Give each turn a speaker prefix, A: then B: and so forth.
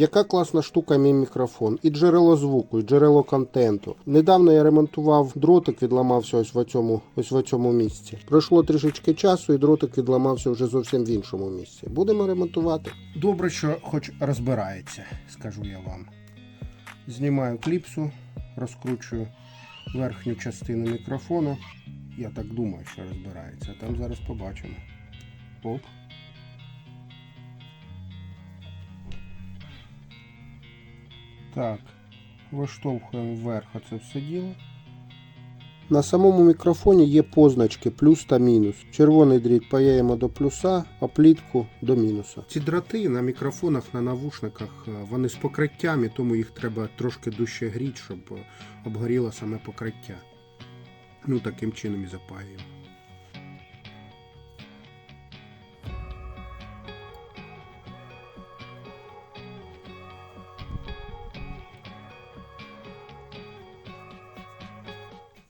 A: Яка класна штука мій мікрофон? І джерело звуку, і джерело контенту. Недавно я ремонтував дротик, відламався ось в цьому, ось в цьому місці. Пройшло трішечки часу, і дротик відламався вже зовсім в іншому місці. Будемо ремонтувати. Добре, що хоч розбирається, скажу я вам. Знімаю кліпсу, розкручую верхню частину мікрофона. Я так думаю, що розбирається. Там зараз побачимо. Оп. Так, виштовхуємо вверх оце все діло. На самому мікрофоні є позначки плюс та мінус. Червоний дріт паяємо до плюса, а плітку до мінуса. Ці дроти на мікрофонах, на навушниках, е, вони з покриттями, тому їх треба трошки дужче гріти, щоб е, обгоріло саме покриття. Ну, таким чином і запаюємо.